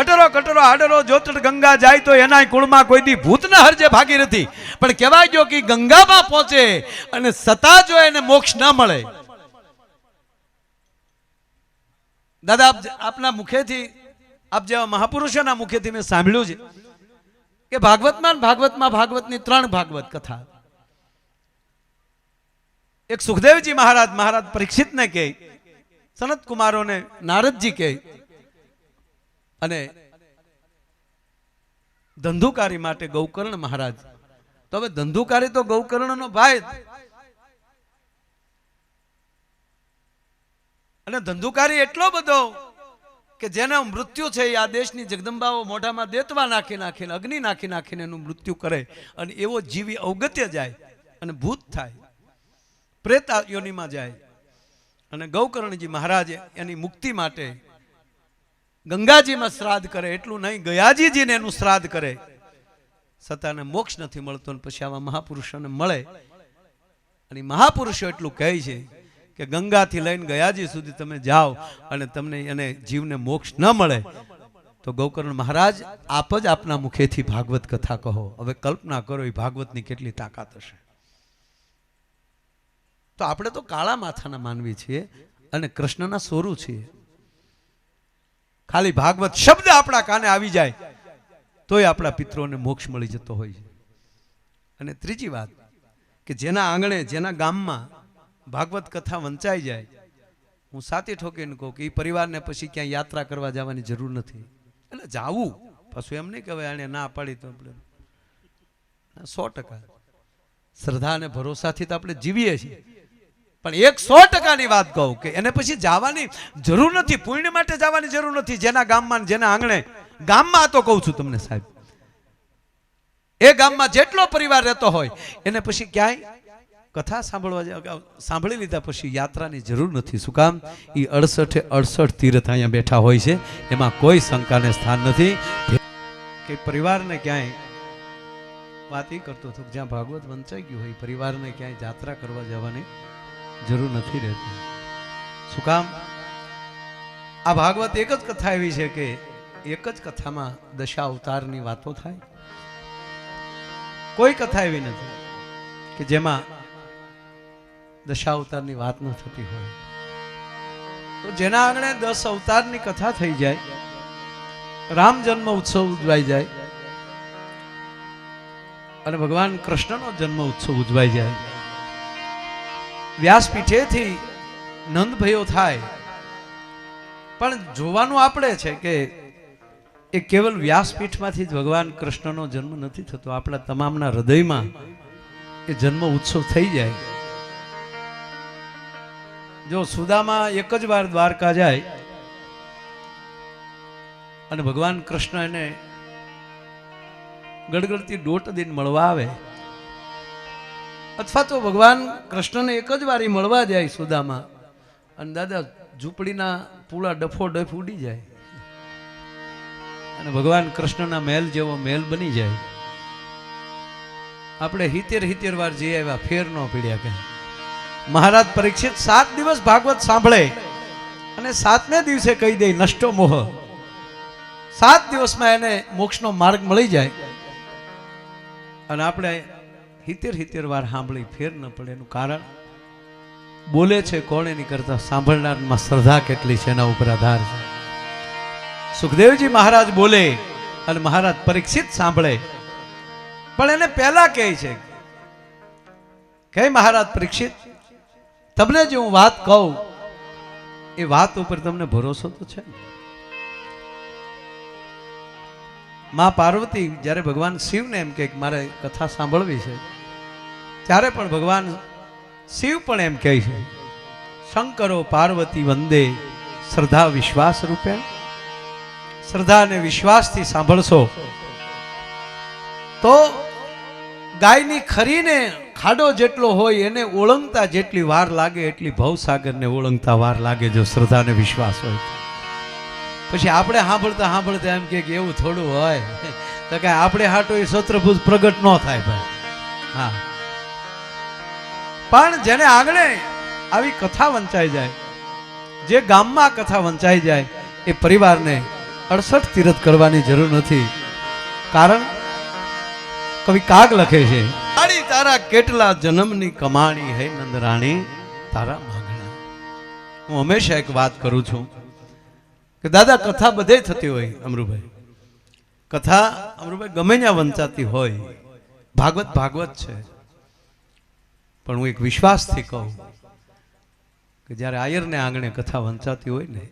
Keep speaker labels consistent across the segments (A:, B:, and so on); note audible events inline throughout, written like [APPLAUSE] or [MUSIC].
A: અટરો કટરો આડરો જોતડ ગંગા જાય તો એના કુળમાં કોઈ દી ભૂત ના હરજે ભાગી નથી. પણ કહેવાય જો કે ગંગામાં પહોંચે અને સતા જો એને મોક્ષ ના મળે. દાદા, આપ આપના મુખેથી, આપ જેવા મહાપુરુષોના મુખેથી મેં સાંભળ્યું છે કે ભાગવતમાં ભાગવતમાં ભાગવતની ત્રણ ભાગવત કથા. એક સુખદેવજી મહારાજ મહારાજ પરીક્ષિતને કહે સનત કુમારોને નારદજી કહે અને ધંધુકારી માટે ગૌકર્ણ મહારાજ. તો હવે ધંધુકારી તો ગૌકર્ણનો ભાઈ અને ધંધુકારી એટલો બધો કે જેને મૃત્યુ છે એ આ દેશની જગદંબાઓ મોઢામાં દેતવા નાખી નાખીને, અગ્નિ નાખી નાખીને એનું મૃત્યુ કરે અને એવો જીવી અવગત્ય જાય અને ભૂત થાય પ્રેત યોનિમાં જાય. અને ગૌકર્ણજી મહારાજ એની મુક્તિ માટે ગંગાજીમાં શ્રાદ્ધ કરે, એટલું નહીં, ગયાજીજીને એનું શ્રાદ્ધ કરે. સતાને મોક્ષ નથી મળતો ને પછી આવા મહાપુરુષોને મળે. અને મહાપુરુષો એટલું કહે છે કે ગંગાથી લઈને ગયાજી સુધી તમે જાઓ અને તમને એને જીવને મોક્ષ ન મળે. તો ગૌકર્ણ મહારાજ, આપ જ આપના મુખેથી ભાગવત કથા કહો. હવે કલ્પના કરો એ ભાગવતની કેટલી તાકાત હશે. તો આપણે તો કાળા માથાના માનવી છીએ અને કૃષ્ણના સોરું છીએ. ખાલી ભાગવત શબ્દ આપણા કાને આવી જાય, તોય આપણા પિત્રોને મોક્ષ મળી જતો હોય છે. અને ત્રીજી વાત કે જેના આંગણે, જેના ગામમાં ભાગવત કથા વંચાઈ જાય, હું સાતી ઠોકીને કહું કે એ પરિવારને પછી ક્યાંય યાત્રા કરવા જવાની જરૂર નથી. એટલે જાવું, પાછું એમ નહીં કહેવાય એને ના પાડી તો આપણે સો ટકા. શ્રદ્ધા અને ભરોસાથી તો આપણે જીવીએ છીએ. પણ એક સો ટકાની વાત કહું કે એને પછી જવાની જરૂર નથી, પુણ્ય માટે જવાની જરૂર નથી, જેના ગામમાં જેના આંગણે. ગામમાં તો કહું છું તમને સાહેબ. એ ગામમાં જેટલો પરિવાર રહેતો હોય, એને પછી ક્યાંય કથા સાંભળવા સાંભળી લીધા પછી યાત્રાની જરૂર નથી. શું કામ? એ અડસઠે અડસઠ તીર્થ અહીંયા બેઠા હોય છે, એમાં કોઈ શંકાને સ્થાન નથી. કે પરિવારને ક્યાંય વાત એ કરતો હતો જ્યાં ભાગવત વંચાઈ ગયું હોય પરિવારને ક્યાંય યાત્રા કરવા જવાની જરૂર નથી રહેતી. શું કામ? આ ભાગવત એક જ કથા એવી છે કે એક જ કથામાં દશા અવતારની વાતો થાય. કોઈ કથા એવી નથી કે જેમાં દશા અવતારની વાત ન થતી હોય. તો જેના આંગણે દસ અવતારની કથા થઈ જાય, રામ જન્મ ઉત્સવ ઉજવાઈ જાય, અને ભગવાન કૃષ્ણનો જન્મ ઉત્સવ ઉજવાઈ જાય. વ્યાસપીઠેથી નંદભયો થાય. પણ જોવાનું આપણે છે કે એ કેવલ વ્યાસપીઠમાંથી જ ભગવાન કૃષ્ણનો જન્મ નથી થતો. આપણા તમામના હૃદયમાં એ જન્મ ઉત્સવ થઈ જાય. જો સુદામાં એક જ વાર દ્વારકા જાય અને ભગવાન કૃષ્ણ એને ગડગડતી દોટ દિન મળવા આવે અથવા તો ભગવાન કૃષ્ણને એક જ વાર મળવા જાય સુદામાં. અને દાદા, ઝૂંપડીના પૂળા ડફો ડફ ઉડી જાય. અને ભગવાન કૃષ્ણના મહેલ જેવો મહેલ બની જાય. આપણે હિતેર હિતેર વાર જઈ આવ્યા, ફેર ન પીડ્યા કે મહારાજ પરીક્ષિત સાત દિવસ ભાગવત સાંભળે અને સાતમે દિવસે કહી દે, નષ્ટો મોહ. સાત દિવસમાં એને મોક્ષનો માર્ગ મળી જાય. અને આપણે હિતેર હિતેર વાર સાંભળી ફેર ન પડે એનું કારણ. બોલે છે કોણ એની કરતા સાંભળનારમાં શ્રદ્ધા કેટલી છે એના ઉપર આધાર છે. સુખદેવજી મહારાજ બોલે અને મહારાજ પરીક્ષિત સાંભળે. પણ એને પહેલા કહે છે. કહે મહારાજ પરીક્ષિત, તમને જે હું વાત કહું, એ વાત ઉપર તમને ભરોસો તો છે મા પાર્વતી જ્યારે ભગવાન શિવને એમ કે મારે કથા સાંભળવી છે ત્યારે પણ ભગવાન શિવ પણ એમ કહે છે, શંકરો પાર્વતી વંદે શ્રદ્ધા વિશ્વાસ રૂપે. શ્રદ્ધા વિશ્વાસથી સાંભળશો. તો ગાયની ખરીને ખાડો જેટલો હોય એને ઓળંગતા જેટલી વાર લાગે, એટલી ભવસાગરને ઓળંગતા વાર લાગે જો શ્રદ્ધાને વિશ્વાસ હોય પછી આપણે સાંભળતા સાંભળતા એમ કે એવું થોડું હોય. તો કે આપણે હાટો એ સત્રભુજ પ્રગટ ન થાય ભાઈ. હા. પણ જેને આંગણે આવી કથા વંચાઈ જાય, જે ગામમાં કથા વંચાઈ જાય, એ પરિવારને અડસઠ તીરથ કરવાની જરૂર નથી. કારણ કવિ કાગ લખે છે આડી તારા કેટલા જન્મની કમાણી હે નંદરાણી? તારા માંગણા. હું હંમેશા એક વાત કરું છું કે દાદા, કથા બધે થતી હોય અમરુભાઈ. કથા અમરુભાઈ ગમે ત્યાં વંચાતી હોય. ભાગવત ભાગવત છે. પણ હું એક વિશ્વાસથી કહું કે જ્યારે આયરને આંગણે કથા વંચાતી હોય ને,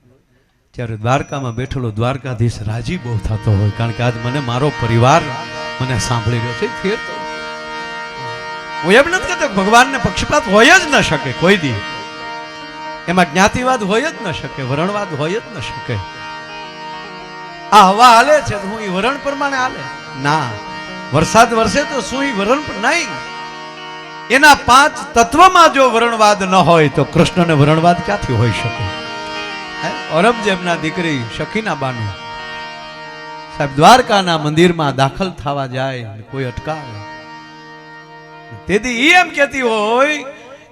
A: ત્યારે દ્વારકામાં બેઠેલો દ્વારકાધીશ રાજી બહુ થતો હોય, કારણ કે આજ મને મારો પરિવાર મને સાંભળી રહ્યો છે, ફેર હું એમ નથી કહેતો ભગવાનને પક્ષપાત હોય જ ન શકે કોઈ દી. એમાં જ્ઞાતિવાદ હોય જ ન શકે, વરણવાદ હોય જ ન શકે. આ હવા હાલે છે હું એ વરણ પ્રમાણે હાલે. ના, વરસાદ વરસે તો શું એ વરણ નહીં. એના પાંચ તત્વમાં જો વરણવાદ ન હોય તો કૃષ્ણને વરણવાદ ક્યાંથી હોઈ શકે? ઔરંગઝેબના દીકરી શકીના બાનુ સાહેબ દ્વારકાના મંદિરમાં દાખલ થવા જાય કોઈ અટકાવે. તેથી એમ કહેતી હોય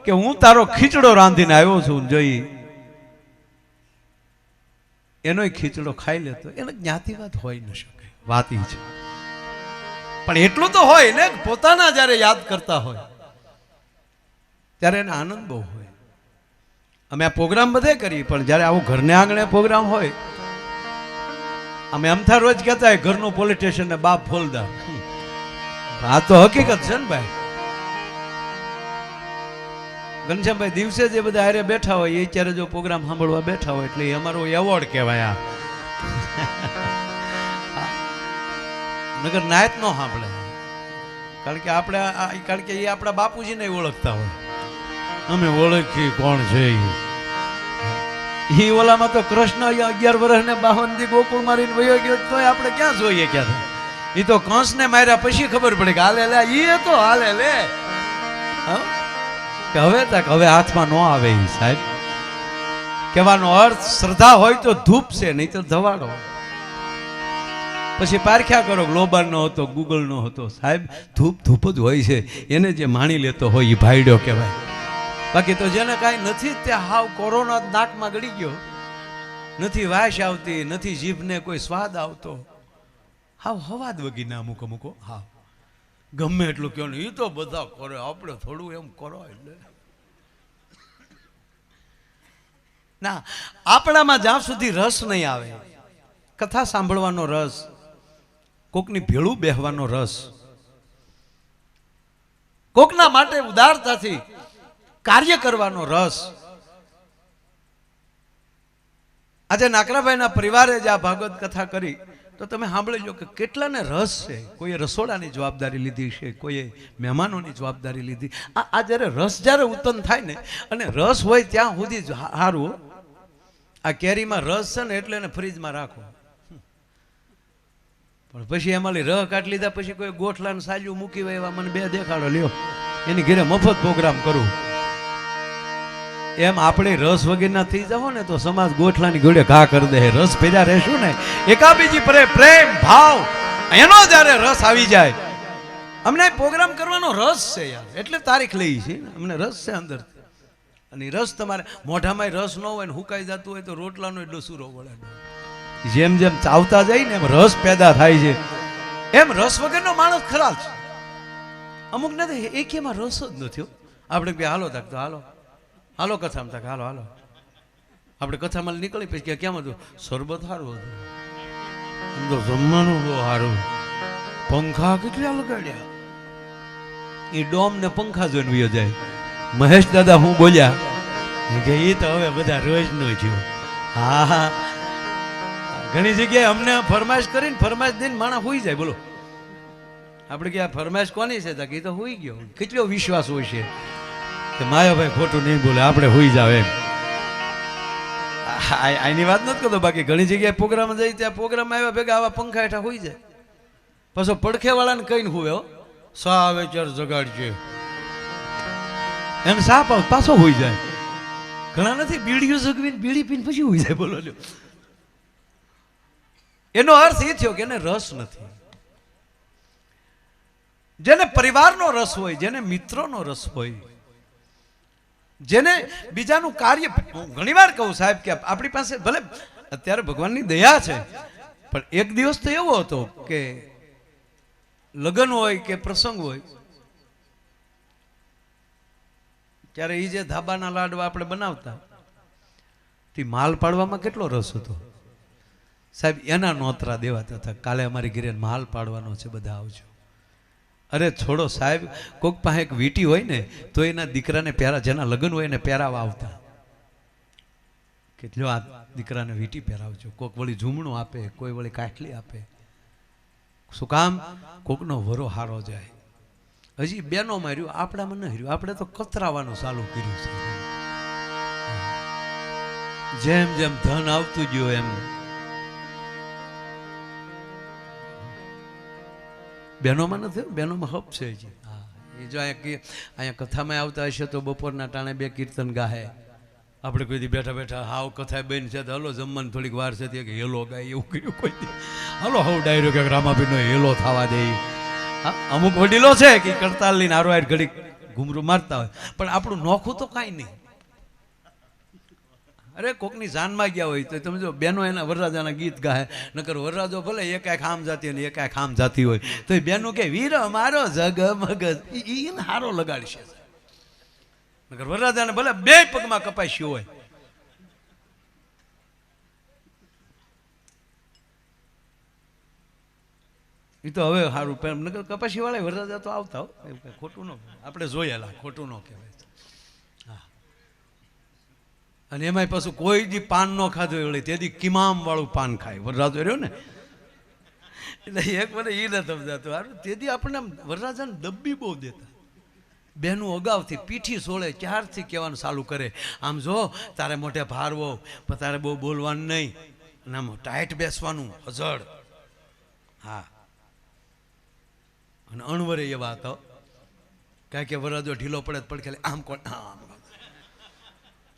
A: કે હું તારો ખીચડો રાંધીને આવ્યો છું જોઈ. એનોય ખીચડો ખાઈ લેતો એને જ્ઞાતિવાદ હોય ન શકે. વાત છે. પણ એટલું તો હોય ને પોતાના જ્યારે યાદ કરતા હોય. ત્યારે એને આનંદ બહુ હોય. અમે આ પ્રોગ્રામ બધે કરીએ, પણ જ્યારે આવું ઘરને આંગણે પ્રોગ્રામ હોય, અમે અમથા રોજ કહેતા હોય, ઘરનું પોલીસ સ્ટેશન ને બાપ ફોલદા. આ તો હકીકત છે ને ભાઈ. ઘનશ્યામભાઈ, દિવસે જે બધા આરે બેઠા હોય, એ ત્યારે જો પ્રોગ્રામ સાંભળવા બેઠા હોય, એટલે અમારો એવોર્ડ કહેવાય આ. [LAUGHS] નગર નાયત નો સાંભળે. કારણ કે આપણે કારણ કે એ આપણા બાપુજીને ઓળખતા હોય. અમે ઓળખી કોણ છે ઈ. ઓલામાં તો કૃષ્ણ અગિયાર વર્ષ ને બાવન દી ગોકુળ મારીને વયો ગયો તો આપણે ક્યાં જોઈએ ક્યાં એ તો કંસને માર્યા પછી ખબર પડે કે હાલે લે, ઈ તો હાલે લે. કે હવે તક, હવે હાથમાં ન આવે એ સાહેબ. કહેવાનો અર્થ, શ્રદ્ધા હોય તો ધૂપ છે, નહીં તો ધવાડો. પછી પારખ્યા કરો ગ્લોબલ નો હતો, ગૂગલ નો હતો, સાહેબ. ધૂપ ધૂપ જ હોય છે. એને જે માણી લેતો હોય એ ભાઈડો કહેવાય. બાકી તો જેને કાંઈ નથી તે હાવ કોરોના નાકમાં ગળી ગયો. નથી વાસ આવતી, નથી જીભને કોઈ સ્વાદ આવતો. હાવ હવાદ વગી ના અમુક અમુકો હા. ગમે એટલું કહો ને એ તો બધા કરે, આપણે થોડું એમ કરો એટલે. ના, આપણામાં જ્યાં સુધી રસ નહીં આવે, કથા સાંભળવાનો રસ, કોકની ભેળું બેહવાનો રસ, કોકના માટે ઉદારતાથી કાર્ય કરવાનો રસ. આજે નાકરાભાઈના પરિવારે જે આ ભાગવત કથા કરી. તો તમે સાંભળી લો કે કેટલાને રસ છે. કોઈએ રસોડાની જવાબદારી લીધી છે, કોઈએ મહેમાનોની જવાબદારી લીધી. આ જ્યારે રસ જ્યારે ઉત્પન્ન થાય ને, અને રસ હોય ત્યાં સુધી જ હારું. આ કેરીમાં રસ છે ને એટલે એને ફ્રીજમાં રાખો. પણ પછી એમાં રહ કાઢી લીધા પછી કોઈ ગોઠલાને સાજું મૂકી હોય એવા મને બે દેખાડો, લ્યો. એની ઘરે મફત પ્રોગ્રામ કરું. એમ આપણે રસ વગેરેના થઈ જાવ ને તો સમાજ ગોઠલાની ગોળે ઘા કરી દે. રસ ભેજા રહેશું ને, એકાબીજી પરે પ્રેમ, ભાવ, એનો જ્યારે રસ આવી જાય. અમને પ્રોગ્રામ કરવાનો રસ છે યાર, એટલે તારીખ લઈ છે. અમને રસ છે અંદર. અને રસ તમારે મોઢામાં રસ ન હોય ને હુકાઈ જતું હોય તો રોટલાનો એટલો સુરો વળે. જેમ જેમ ચાવતા જાય ને એમ રસ પેદા થાય છે. એમ રસ વગરનો માણસ ખરાબ છે. અમુક નથી, એક એમાં રસ જ નથી. આપણે હાલો તક તો, હાલો. હાલો કથામાં તાક હાલો હાલો. આપણે કથામાં નીકળી પછી કે કેમ હતું? શરબત સારું હતું. તો જમવાનું બહુ સારું. પંખા કેટલા લગાડ્યા? એ ડોમ ને પંખા જોઈને વિયો જાય. મહેશ દાદા હું બોલ્યા કે એ તો હવે બધા રોજ નો થયું. હા હા. ઘણી જગ્યાએ અમને ફરમાશ કરીને ફરમાશ દઈને માણસ હોઈ જાય, બોલો. આપણે કે આ ફરમાશ કોની છે? તો કે ઈ તો હોઈ ગયો. કેટલો વિશ્વાસ હોય છે. કે માયાભાઈ ખોટું નહીં બોલે, આપણે હોઈ જાવ એમ. આની વાત નથી કરતો, બાકી ઘણી જગ્યાએ પ્રોગ્રામ જઈ ત્યાં પ્રોગ્રામ આવ્યા ભેગા આવા પંખા હેઠા હોઈ જાય. પાછો પડખે વાળાને કહીને હુવે, હો. સા આવે ચાર જગાડજે. એમ સાપ પાછો હોઈ જાય. ઘણા નથી, બીડીઓ જગવીને બીડી પીને પછી હોઈ જાય, બોલો એનો અર્થ એ થયો કે એને રસ નથી. જેને પરિવારનો રસ હોય, જેને મિત્રોનો રસ હોય જેને બીજાનું કાર્ય હું ઘણીવાર કહું સાહેબ કે આપણી પાસે ભલે અત્યારે ભગવાનની દયા છે, પણ એક દિવસ તો એવો હતો કે લગ્ન હોય કે પ્રસંગ હોય, ત્યારે એ જે ધાબાના લાડવા આપણે બનાવતા, તે માલ પાડવામાં કેટલો રસ હતો. સાહેબ, એના નોતરા દેવાતા હતા. કાલે અમારી ઘરે માલ પાડવાનો છે, બધા આવજો. અરે છોડો સાહેબ કોઈક પાસે એક વીટી હોય ને, તો એના દીકરાને પહેરા જેના લગ્ન હોય એને પહેરાવા આવતા. કે લ્યો આ દીકરાને વીટી પહેરાવજો. કોક વળી ઝૂમણું આપે, કોઈ વળી કાટલી આપે. શું કામ? કોકનો વરો હારો જાય. હજી બેનો માર્યું, આપણામાં ન હર્યું. આપણે તો કતરાવાનું ચાલુ કર્યું છે. જેમ જેમ ધન આવતું ગયું, એમ બહેનોમાં નથી બહેનોમાં હપ છે હજી. હા એ જો અહીંયા અહીંયા કથામાં આવતા હશે તો બપોરના ટાણે બે કીર્તન ગાહે. આપણે કોઈ દી બેઠા બેઠા હાવ કથા બેન છે તો હલો જમવાની થોડીક વાર છે તે કે હેલો ગાય એવું કર્યું કોઈ હલો હવ ડાયરો કે રામાભીનો હેલો થવા દે. હા અમુક વડીલો છે કે કરતાલ લઈને આરો આર ઘડીક ઘૂમરું મારતા હોય. પણ આપણું નોખું તો કાંઈ નહીં. અરે, કોકની જાનમાં ગયા હોય તો તમે જો બેનો એના વરરાજાના ગીત ગાય નકર વરરાજો ભલે એક એક આમ જાતી અને એકા એક આમ જાતી હોય. તો એ બેનો કે વીર મારો જગ મગજ એને હારો લગાડશે. નકર વરરાજાને ભલે બે પગમાં કપાસ્યું હોય. એ તો હવે સારું નકર કપાસી વાળા વરરાજા તો આવતા હો. એવું કાંઈ ખોટું ન આપણે જોયેલા, ખોટું ન કહેવાય. અને એમાંય પાછું કોઈ દી પાન ન ખાધું હોય તેથી કિમામ વાળું પાન ખાય. વરરાજો રહ્યો ને? એટલે એક મને એ ન સમજાતું. હારું તેથી આપણને આમ વરરાજાને દબ્બી બહુ દેતા. બહેનું અગાઉથી પીઠી સોળે ક્યારથી કહેવાનું ચાલુ કરે? આમ જો, તારે મોઢે ભારવો, પણ તારે બહુ બોલવાનું નહીં. અને આમ ટાઈટ બેસવાનું હજળ હા. અને અણવરે એ વાત કારણ કે વરરાજો ઢીલો પડે પડખે આમ કોણ? આમ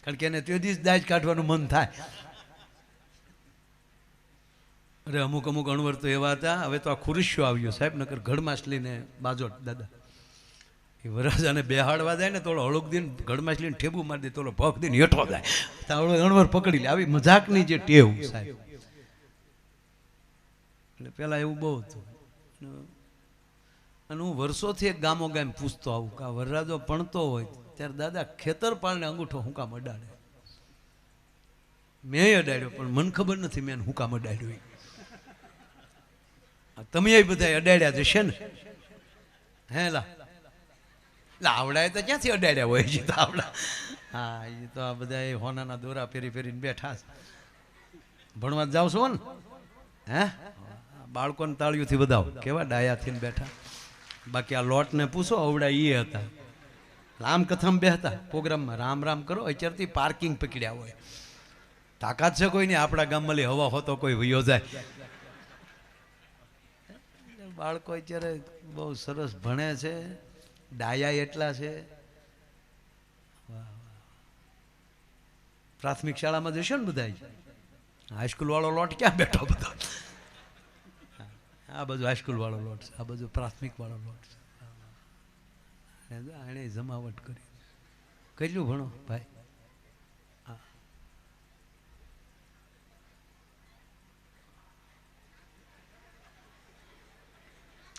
A: કારણ કે એને તે દિવસ દાજ કાઢવાનું મન થાય. અરે, અમુક અમુક અણવર તો એવા હતા. હવે તો આ ખુરશીઓ આવ્યો સાહેબ, નકર ઘડમાછલીને બાજોટ, દાદા. એ વરરાજાને બેહાડવા જાય ને તોલો હળુક દિન ઘડમાછલીને ઠેબુ મારી દે તોલો ભખ દિન હેઠો જાય. તો અણવર પકડી લે. આવી મજાકની જે ટેવ, સાહેબ. એટલે પેલા એવું બહુ હતું. અને હું વર્ષોથી એક ગામો ગામ પૂછતો આવું કે વરરાજો ભણતો હોય ત્યારે દાદા ખેતરપાળને અંગૂઠો હુંકામ અડાડે મેં અડાડ્યો, પણ મને ખબર નથી મેં હુંકામ અડાડ્યો તમે એ બધા અડાડ્યા જશે ને? હે, લા. આવડાય તો ક્યાંથી અડાડ્યા હોય? છે આવડા. હા એ તો આ બધા એ હોનાના દોરા ફેરી ફેરીને બેઠા ભણવા જાવ છો ને? હે? બાળકોને તાળીઓથી બધાઓ કેવા ડાયા બેઠા? બાકી આ લોટને પૂછો અવડા એ હતા. રામ કથામાં બેહતા. પ્રોગ્રામમાં રામ રામ કરો, અત્યારથી પાર્કિંગ પકડ્યા હોય. તાકાત છે કોઈ નહીં આપણા ગામમાં હવા હોતો કોઈ વયો જાય. બાળકો અત્યારે બહુ સરસ ભણે છે. ડાયા એટલા છે. પ્રાથમિક શાળામાં જશો ને બધા હાઈસ્કૂલ વાળો લોટ ક્યાં બેઠો બધો? આ બાજુ હાઈસ્કૂલ વાળો લોટ છે, આ બાજુ પ્રાથમિક વાળો લોટ છે. એણે જમાવટ કરી. કેટલું ભણો, ભાઈ.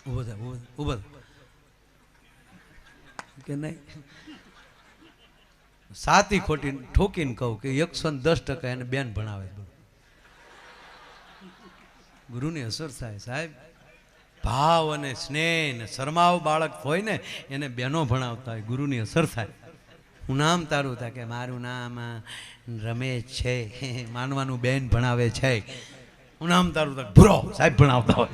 A: ઊભો થાય ઊભો ઊભો કે નહીં? સાતી ખોટી ઠોકીને કહું કે એકસો દસ ટકા એને બેન ભણાવે ગુરુની અસર થાય, સાહેબ. ભાવ અને સ્નેહ ને શરમાવ બાળક હોય ને, એને બેનો ભણાવતા હોય, ગુરુની અસર થાય. હું નામ તારું થાય કે મારું નામ રમેશ છે. [LAUGHS] માનવાનું બેન ભણાવે છે. હું નામ તારું થાય ભૂરો સાહેબ ભણાવતા હોય.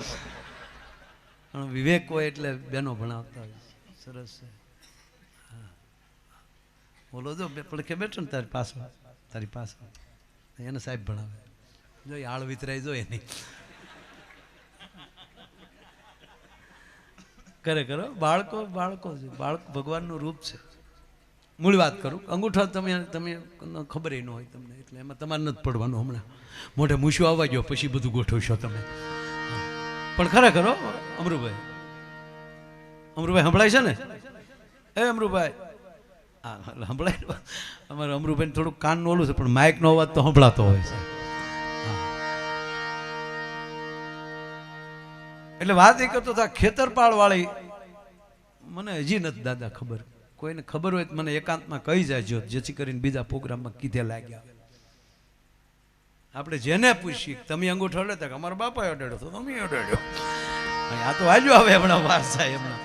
A: પણ વિવેક હોય એટલે બેનો ભણાવતા હોય. સરસ છે. બોલો જો પડખે બેઠો ને તારી પાસે તારી પાસે એને સાહેબ ભણાવે. જો આળ વિતરાય, જો એની કરે કરો બાળકો બાળકો છે. બાળક ભગવાનનું રૂપ છે. મૂળ વાત કરું. અંગૂઠો તમે તમે ખબર ન હોય તમને, એટલે એમાં તમારે નથી પડવાનું હમણાં. મોઢે મૂછું આવવા ગયો પછી બધું ગોઠવશો તમે. પણ ખરેખર અમરુભાઈ. અમરુભાઈ સંભળાય છે ને? એ અમરુભાઈ. હા સંભળાય? અમારે અમરુભાઈ થોડુંક કાનનું ઓલું છે, પણ માઇકનો અવાજ તો સંભળાતો હોય છે. એટલે વાત એ કરતો હતા ખેતરપાળ વાળી મને હજી નથી દાદા ખબર. કોઈને ખબર હોય તો મને એકાંતમાં કહી જાજો, જેથી કરીને બીજા પ્રોગ્રામમાં કીધે લાગ્યા. આપણે જેને પૂછીએ, તમે અંગૂઠો અડે તો અમારા બાપાએ અડાડ્યો તો તમે અડાડ્યો આ તો આજુ આવે હમણાં વાર થાય હમણાં.